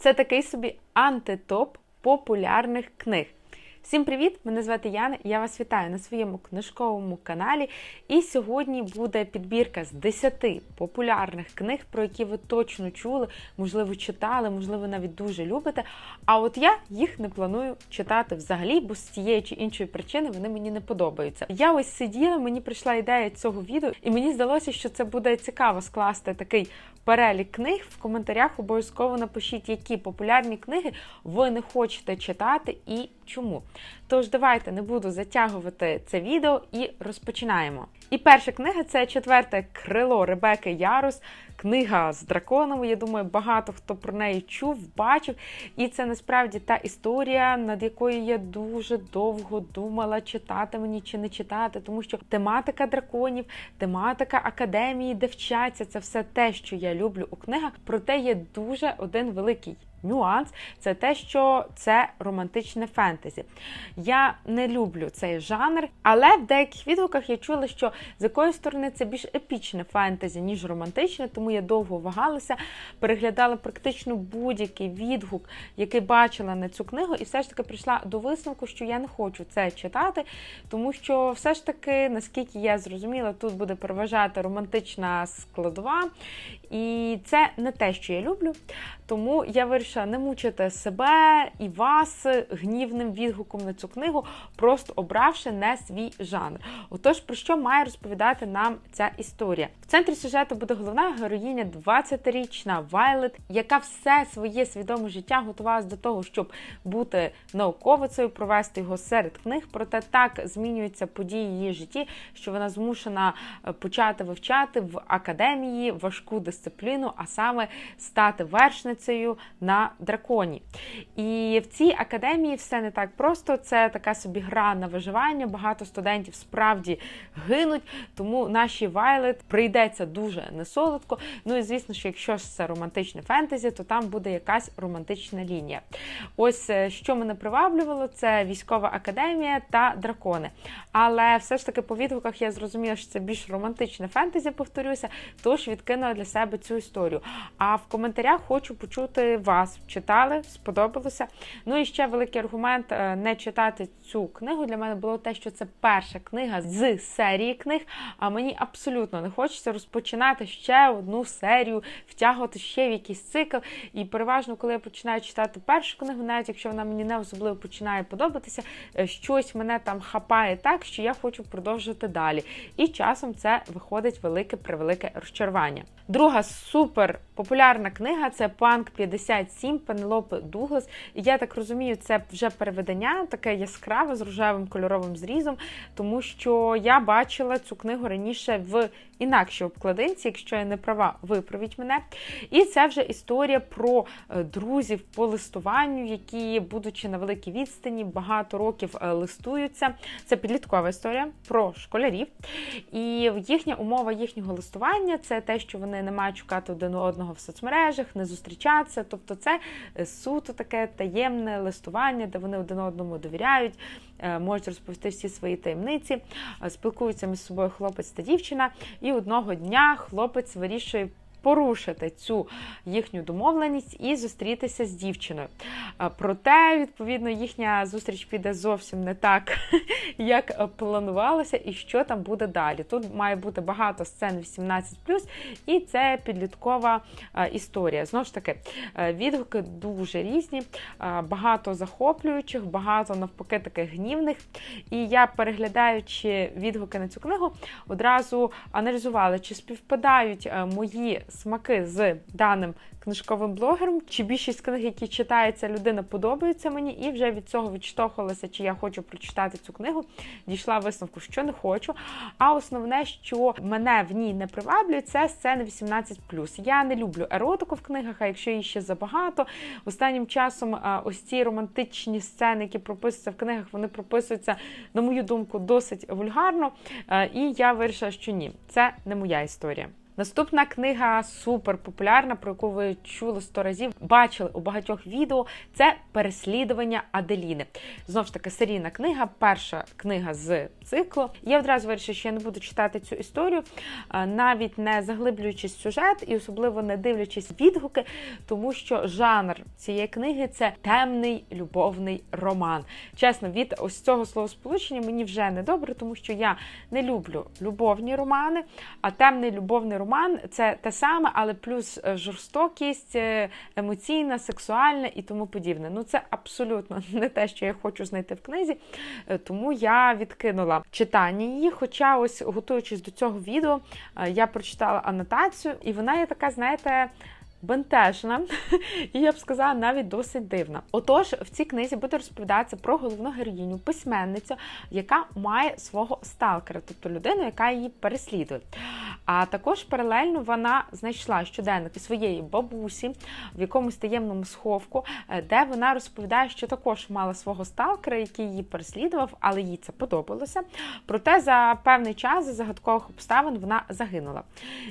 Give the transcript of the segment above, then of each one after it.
Це такий собі антитоп популярних книг. Всім привіт! Мене звати Яна. Я вас вітаю на своєму книжковому каналі. І сьогодні буде підбірка з 10 популярних книг, про які ви точно чули, можливо, читали, можливо, навіть дуже любите. А от я їх не планую читати взагалі, бо з тієї чи іншої причини вони мені не подобаються. Я ось сиділа, мені прийшла ідея цього відео, і мені здалося, що це буде цікаво скласти такий перелік книг. В коментарях обов'язково напишіть, які популярні книги ви не хочете читати і чому. Тож, давайте не буду затягувати це відео і розпочинаємо. І перша книга це четверте крило Ребеки Ярус. Книга з драконом. Я думаю, багато хто про неї чув, бачив. І це насправді та історія, над якою я дуже довго думала, читати мені чи не читати, тому що тематика драконів, тематика академії, де вчаться, це все те, що я люблю у книгах. Проте є дуже один великий нюанс це те, що це романтичне фентезі. Я не люблю цей жанр, але в деяких відгуках я чула, що з якої сторони це більш епічне фентезі, ніж романтичне, тому я довго вагалася, переглядала практично будь-який відгук, який бачила на цю книгу, і все ж таки прийшла до висновку, що я не хочу це читати, тому що все ж таки, наскільки я зрозуміла, тут буде переважати романтична складова, і це не те, що я люблю. Тому я вирішила не мучити себе і вас гнівним відгуком на цю книгу, просто обравши не свій жанр. Отож, про що має розповідати нам ця історія? В центрі сюжету буде головна героїня, 20-річна Вайлет, яка все своє свідоме життя готувалася до того, щоб бути науковицею, провести його серед книг. Проте так змінюються події її житті, що вона змушена е, почати вивчати в академії важку дисципліну, а саме стати вершницею на драконі. І в цій академії все не так просто. Це така собі гра на виживання. Багато студентів справді гинуть, тому нашій Вайлет прийдеться дуже несолодко. Ну і звісно, що якщо ж це романтичне фентезі, то там буде якась романтична лінія. Ось е, що мене приваблювало, це військова академія та дракони. Але все ж таки по відгуках я зрозуміла, що це більш романтичне фентезі, повторюся, тож відкинула для себе цю історію. А в коментарях хочу почути вас. Читали, сподобалося. Ну і ще великий аргумент е, не читати цю книгу для мене було те, що це перша книга з серії книг. А мені абсолютно не хочеться розпочинати ще одну серію, втягувати ще в якийсь цикл. І переважно, коли я починаю читати першу книгу, навіть якщо вона мені не особливо починає подобатися, е, щось мене там хапає так, що я хочу продовжити далі. І часом це виходить велике превелике розчарування. Друга супер популярна книга це Панк 57 Пенелопи Дуглас. І я так розумію, це вже переведення, таке яскраве з рожевим кольоровим зрізом, тому що я бачила цю книгу раніше в інакшій обкладинці, якщо я не права, виправіть мене. І це вже історія про е, друзів по листуванню, які, будучи на великій відстані, багато років е, листуються. Це підліткова історія про школярів. І їхня умова їхнього листування це те, що вони не мають шукати один одного в соцмережах, не зустрічатися. Тобто, це е, суто таке таємне листування, де вони один одному довіряють, можуть розповісти всі свої таємниці, спілкуються між собою хлопець та дівчина. І одного дня хлопець вирішує порушити цю їхню домовленість і зустрітися з дівчиною. Проте, відповідно, їхня зустріч піде зовсім не так, як планувалося, і що там буде далі. Тут має бути багато сцен 18, і це підліткова історія. Знову ж таки, відгуки дуже різні, багато захоплюючих, багато навпаки таких гнівних. І я, переглядаючи відгуки на цю книгу, одразу аналізувала, чи співпадають мої смаки з даним книжковим блогером, чи більшість книг, які читається людина, подобаються мені, і вже від цього відштовхувалася, чи я хочу прочитати цю книгу. Дійшла висновку, що не хочу. А основне, що мене в ній не приваблює, це сцени 18. Я не люблю еротику в книгах, а якщо її ще забагато. Останнім часом ось ці романтичні сцени, які прописуються в книгах, вони прописуються, на мою думку, досить вульгарно. І я вирішила, що ні, це не моя історія. Наступна книга супер популярна, про яку ви чули сто разів, бачили у багатьох відео. Це переслідування Аделіни. Знову ж таки, серійна книга, перша книга з циклу. Я одразу вирішила, що я не буду читати цю історію, навіть не заглиблюючись в сюжет і особливо не дивлячись відгуки, тому що жанр цієї книги це темний любовний роман. Чесно, від ось цього словосполучення мені вже не добре, тому що я не люблю любовні романи, а темний любовний роман це те саме, але плюс е, жорстокість, е, емоційна, сексуальна і тому подібне. Ну це абсолютно не те, що я хочу знайти в книзі, е, тому я відкинула читання її. Хоча, ось готуючись до цього відео, я прочитала анотацію, і вона є така, знаєте бентежна, і я б сказала, навіть досить дивна. Отож, в цій книзі буде розповідатися про головну героїню, письменницю, яка має свого сталкера, тобто людину, яка її переслідує. А також паралельно вона знайшла щоденник своєї бабусі в якомусь таємному сховку, е, де вона розповідає, що також мала свого сталкера, який її переслідував, але їй це подобалося. Проте за певний час, за загадкових обставин, вона загинула.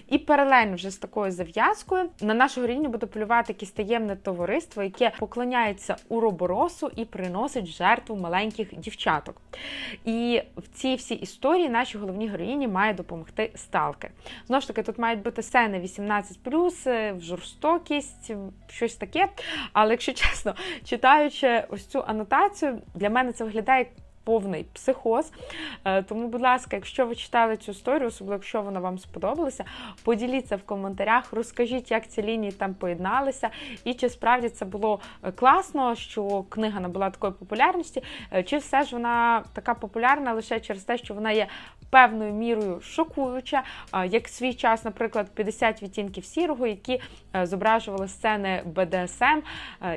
І паралельно вже з такою зав'язкою на нашу нашого рівня буде полювати якесь таємне товариство, яке поклоняється уроборосу і приносить жертву маленьких дівчаток. І в цій всій історії нашій головній героїні має допомогти сталкер. Знову ж таки, тут мають бути сцени 18, е, жорстокість, щось таке. Але якщо чесно, читаючи ось цю анотацію, для мене це виглядає повний психоз. Е, тому, будь ласка, якщо ви читали цю історію, особливо якщо вона вам сподобалася, поділіться в коментарях, розкажіть, як ці лінії там поєдналися, і чи справді це було е, класно, що книга набула такої популярності, е, чи все ж вона така популярна лише через те, що вона є певною мірою шокуюча, як свій час, наприклад, 50 відтінків сірого, які зображували сцени БДСМ.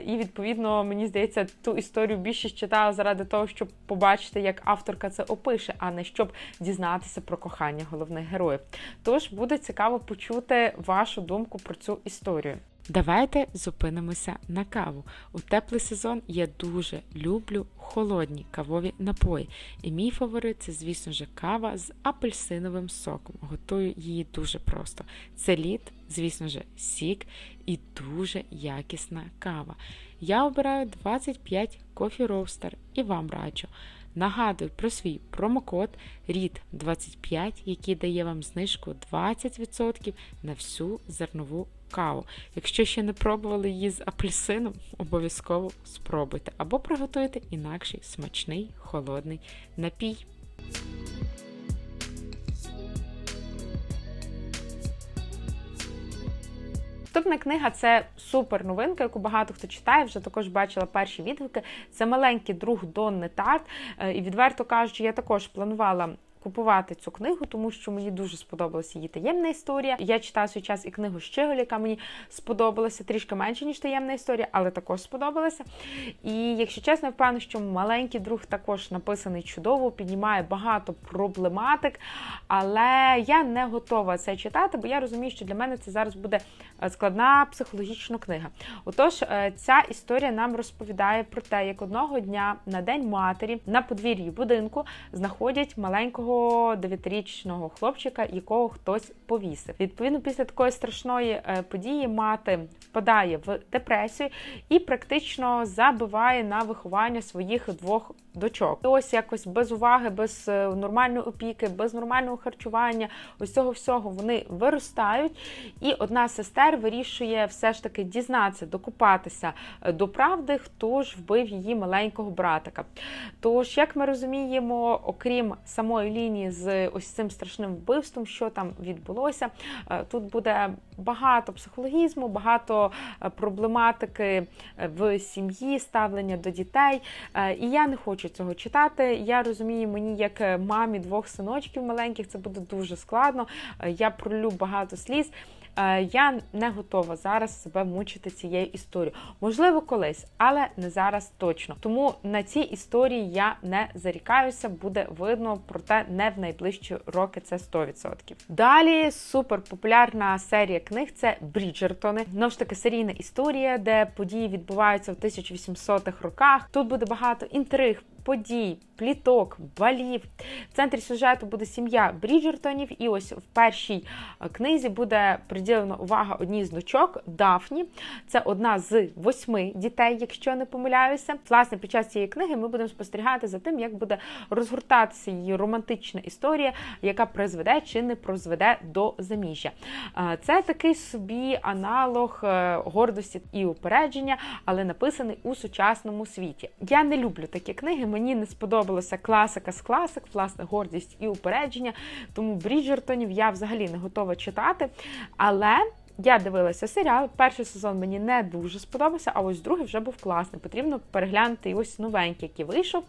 І відповідно, мені здається, ту історію більшість читала заради того, щоб побачити побачити, як авторка це опише, а не щоб дізнатися про кохання головних героїв. Тож буде цікаво почути вашу думку про цю історію. Давайте зупинимося на каву. У теплий сезон я дуже люблю холодні кавові напої. І мій фаворит це, звісно ж, кава з апельсиновим соком. Готую її дуже просто. Це лід, звісно ж, сік і дуже якісна кава. Я обираю 25 кофі роустер і вам раджу. Нагадую про свій промокод RID25, який дає вам знижку 20% на всю зернову каву. Якщо ще не пробували її з апельсином, обов'язково спробуйте або приготуйте інакший смачний холодний напій. Наступна книга це супер новинка, яку багато хто читає. Вже також бачила перші відгуки. Це маленький друг Донни Тарт. Е, і відверто кажучи, я також планувала купувати цю книгу, тому що мені дуже сподобалася її таємна історія. Я читала свій час і книгу Щеголь, яка мені сподобалася трішки менше, ніж таємна історія, але також сподобалася. І якщо чесно, я впевнена, що маленький друг також написаний чудово, піднімає багато проблематик, але я не готова це читати, бо я розумію, що для мене це зараз буде е, складна психологічна книга. Отож, е, ця історія нам розповідає про те, як одного дня на день матері на подвір'ї будинку знаходять маленького маленького дев'ятирічного хлопчика, якого хтось повісив. Відповідно, після такої страшної е, події мати впадає в депресію і практично забиває на виховання своїх двох дочок. І ось якось без уваги, без е, нормальної опіки, без нормального харчування, ось цього всього вони виростають. І одна з сестер вирішує все ж таки дізнатися, докупатися е, до правди, хто ж вбив її маленького братика. Тож, як ми розуміємо, окрім самої лінії з ось цим страшним вбивством, що там відбулося, е, тут буде багато психологізму, багато проблематики в сім'ї, ставлення до дітей. І я не хочу цього читати. Я розумію, мені як е, мамі двох синочків маленьких це буде дуже складно. Е, я пролю багато сліз. Е, я не готова зараз себе мучити цією історією. Можливо, колись, але не зараз точно. Тому на цій історії я не зарікаюся, буде видно, проте не в найближчі роки це 100%. Далі суперпопулярна серія книг це Бріджертони. Знову ж таки, серійна історія, де події відбуваються в 1800-х роках. Тут буде багато інтриг, подій, пліток, балів. В центрі сюжету буде сім'я Бріджертонів, і ось в першій е, книзі буде приділена увага одній з дочок Дафні. Це одна з восьми дітей, якщо не помиляюся. Власне, під час цієї книги ми будемо спостерігати за тим, як буде розгортатися її романтична історія, яка призведе чи не призведе до заміжжя. Е, Це такий собі аналог е, гордості і упередження, але написаний у сучасному світі. Я не люблю такі книги. Мені не сподобалася класика з класик, власне, гордість і упередження. Тому Бріджертонів я взагалі не готова читати. Але. Я дивилася серіал. Перший сезон мені не дуже сподобався, а ось другий вже був класний. Потрібно переглянути і ось новенький, який вийшов.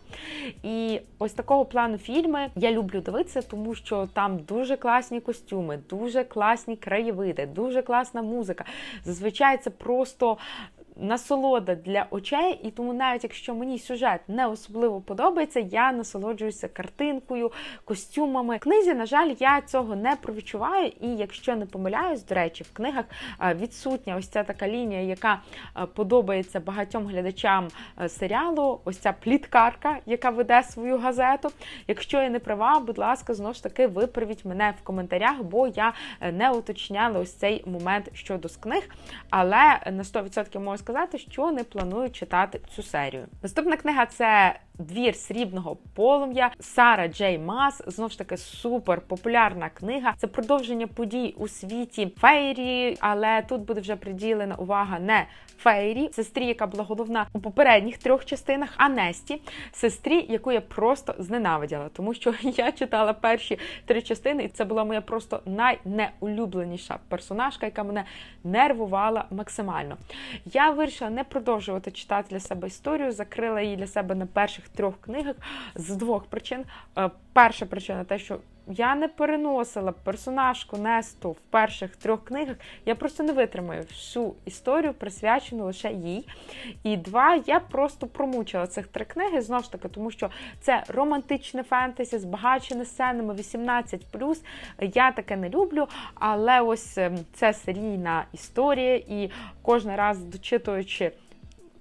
І ось такого плану фільми я люблю дивитися, тому що там дуже класні костюми, дуже класні краєвиди, дуже класна музика. Зазвичай це просто. Насолода для очей, і тому навіть якщо мені сюжет не особливо подобається, я насолоджуюся картинкою, костюмами. В книзі, на жаль, я цього не провідчуваю, і якщо не помиляюсь, до речі, в книгах е, відсутня ось ця така лінія, яка е, подобається багатьом глядачам е, серіалу. Ось ця пліткарка, яка веде свою газету. Якщо я не права, будь ласка, знову ж таки виправіть мене в коментарях, бо я не уточняла ось цей момент щодо з книг, але на 100% можу сказати, що не планую читати цю серію. Наступна книга це Двір срібного полум'я Сара Джей Мас. Знов ж таки супер популярна книга. Це продовження подій у світі Фейрі, але тут буде вже приділена увага не Фейрі, сестрі, яка була головна у попередніх трьох частинах, а Несті, сестрі, яку я просто зненавиділа, тому що я читала перші три частини, і це була моя просто найнеулюбленіша персонажка, яка мене нервувала максимально. Я вирішила не продовжувати читати для себе історію, закрила її для себе на перших трьох книгах з двох причин. Е, Перша причина те, що я не переносила персонажку Несту в перших трьох книгах. Я просто не витримаю всю історію, присвячену лише їй. І два, я просто промучила цих три книги знову ж таки, тому що це романтичне фентезі, збагачене сценами 18+. Я таке не люблю, але ось ем, це серійна історія, і кожен раз дочитуючи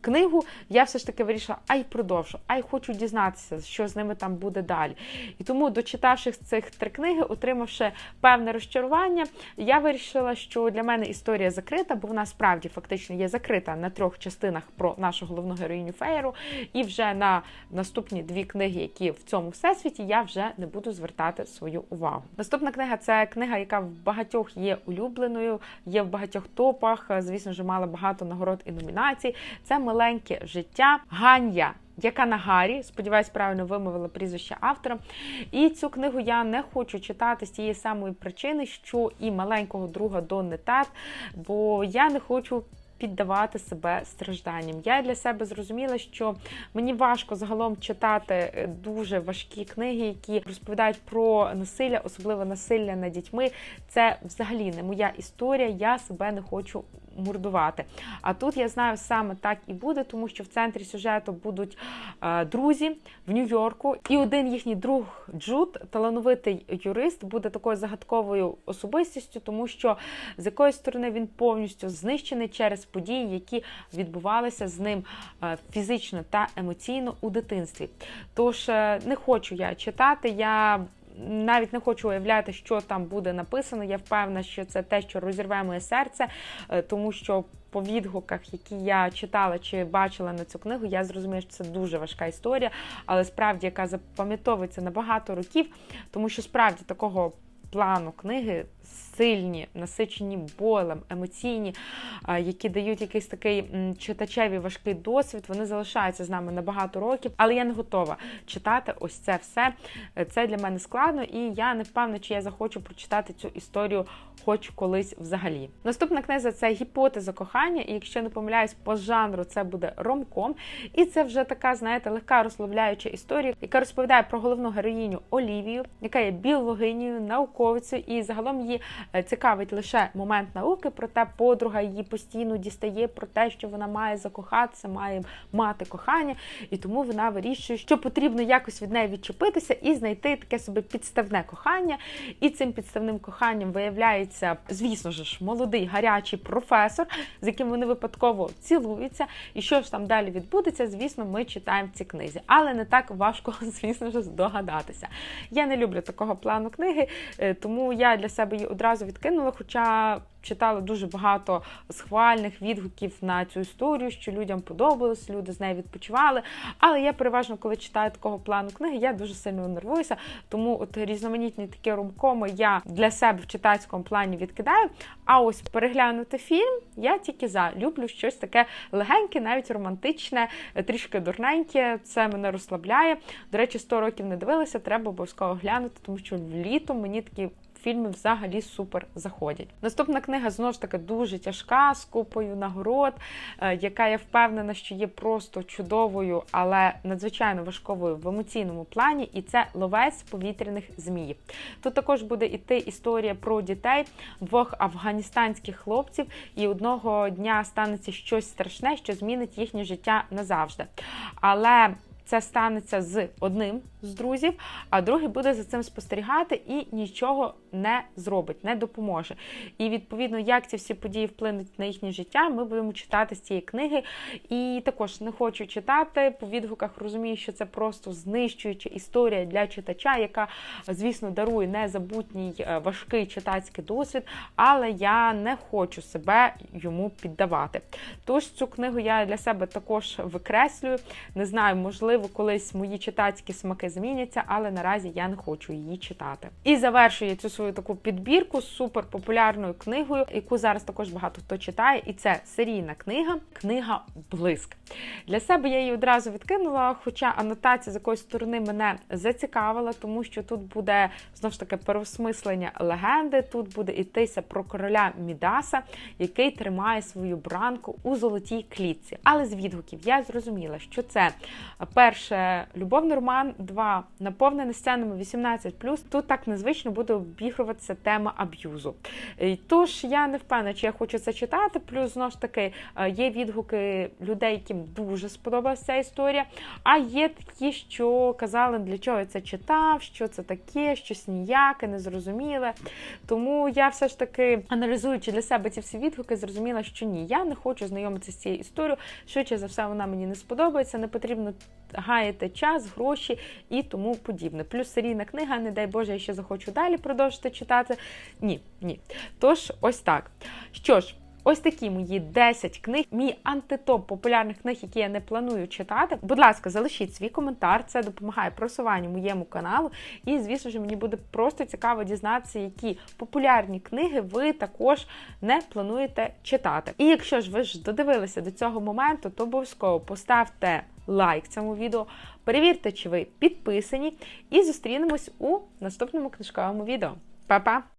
книгу, я все ж таки вирішила, ай продовжу, ай хочу дізнатися, що з ними там буде далі. І тому, дочитавши цих три книги, отримавши певне розчарування, я вирішила, що для мене історія закрита, бо вона справді фактично є закрита на трьох частинах про нашу головну героїню Фейру. І вже на наступні дві книги, які в цьому всесвіті, я вже не буду звертати свою увагу. Наступна книга це книга, яка в багатьох є улюбленою, є в багатьох топах. Звісно ж, мала багато нагород і номінацій. Це маленьке життя Ган'я. Яка на Гарі, сподіваюсь, правильно вимовила прізвище автора. І цю книгу я не хочу читати з тієї самої причини, що і маленького друга до не бо я не хочу. Піддавати себе стражданням. Я для себе зрозуміла, що мені важко загалом читати е, дуже важкі книги, які розповідають про насилля, особливо насилля над дітьми. Це взагалі не моя історія. Я себе не хочу мордувати. А тут я знаю саме так і буде, тому що в центрі сюжету будуть е, друзі в Нью-Йорку, і один їхній друг Джуд, талановитий юрист, буде такою загадковою особистістю, тому що з якоїсь сторони він повністю знищений через події, які відбувалися з ним е, фізично та емоційно у дитинстві. Тож е, не хочу я читати. я навіть не хочу уявляти, що там буде написано. Я впевнена, що це те, що розірве моє серце, е, тому що. По відгуках, які я читала чи бачила на цю книгу, я зрозуміла, що це дуже важка історія, але справді яка запам'ятовується на багато років, тому що справді такого плану книги сильні, насичені болем, емоційні, які дають якийсь такий читачеві важкий досвід. Вони залишаються з нами на багато років, але я не готова читати ось це все. Це для мене складно, і я не впевнена, чи я захочу прочитати цю історію хоч колись взагалі. Наступна книза це гіпотеза кохання, і якщо не помиляюсь, по жанру це буде ромком. І це вже така, знаєте, легка розслабляюча історія, яка розповідає про головну героїню Олівію, яка є біологинею, науковицею, і загалом її цікавить лише момент науки, проте подруга її постійно дістає про те, що вона має закохатися, має мати кохання, і тому вона вирішує, що потрібно якось від неї відчепитися і знайти таке собі підставне кохання. І цим підставним коханням виявляється, звісно ж, молодий гарячий професор, з яким вони випадково цілуються. І що ж там далі відбудеться, звісно, ми читаємо в цій книзі. Але не так важко, звісно ж, здогадатися. Я не люблю такого плану книги, е, тому я для себе її одразу відкинула. Хоча читала дуже багато схвальних відгуків на цю історію, що людям подобалось, люди з нею відпочивали. Але я переважно, коли читаю такого плану книги, я дуже сильно нервуюся. Тому от різноманітні такі ромкоми я для себе в читацькому плані відкидаю. А ось переглянути фільм я тільки за люблю щось таке легеньке, навіть романтичне, трішки дурненьке. Це мене розслабляє. До речі, 100 років не дивилася, треба обов'язково глянути, тому що влітом мені такі фільми взагалі супер заходять. Наступна книга знову ж таки дуже тяжка, з купою нагород, е, яка я впевнена, що є просто чудовою, але надзвичайно важковою в емоційному плані. І це ловець повітряних зміїв. Тут також буде іти історія про дітей, двох афганістанських хлопців, і одного дня станеться щось страшне, що змінить їхнє життя назавжди. Але це станеться з одним з друзів, а другий буде за цим спостерігати і нічого не зробить, не допоможе. І відповідно, як ці всі події вплинуть на їхнє життя, ми будемо читати з цієї книги. І також не хочу читати по відгуках. Розумію, що це просто знищуюча історія для читача, яка, звісно, дарує незабутній е, важкий читацький досвід, але я не хочу себе йому піддавати. Тож цю книгу я для себе також викреслюю. Не знаю, можливо, колись мої читацькі смаки зміняться, але наразі я не хочу її читати. І завершую цю свою таку підбірку з суперпопулярною книгою, яку зараз також багато хто читає, і це серійна книга, книга Блиск. Для себе я її одразу відкинула, хоча анотація з якоїсь сторони мене зацікавила, тому що тут буде знову ж таки переосмислення легенди. Тут буде йтися про короля Мідаса, який тримає свою бранку у золотій клітці. Але з відгуків я зрозуміла, що це перше любовний роман, два наповнений сценами 18+. Тут так незвично буде обігруватися тема аб'юзу. Тож я не впевнена, чи я хочу це читати. Плюс знову ж таки є відгуки людей, яким дуже сподобалася ця історія. А є такі, що казали, для чого я це читав, що це таке, щось ніяке, незрозуміле. Тому я все ж таки, аналізуючи для себе ці всі відгуки, зрозуміла, що ні, я не хочу знайомитися з цією історією. Швидше за все, вона мені не сподобається, не потрібно гаяти час, гроші і тому подібне. Плюс серійна книга, не дай Боже, я ще захочу далі продовжити читати. Ні, ні. Тож, ось так. Що ж. Ось такі мої 10 книг, мій антитоп популярних книг, які я не планую читати. Будь ласка, залишіть свій коментар, це допомагає просуванню моєму каналу. І, звісно ж, мені буде просто цікаво дізнатися, які популярні книги ви також не плануєте читати. І якщо ж ви ж додивилися до цього моменту, то обов'язково поставте лайк цьому відео, перевірте, чи ви підписані, і зустрінемось у наступному книжковому відео. Па-па!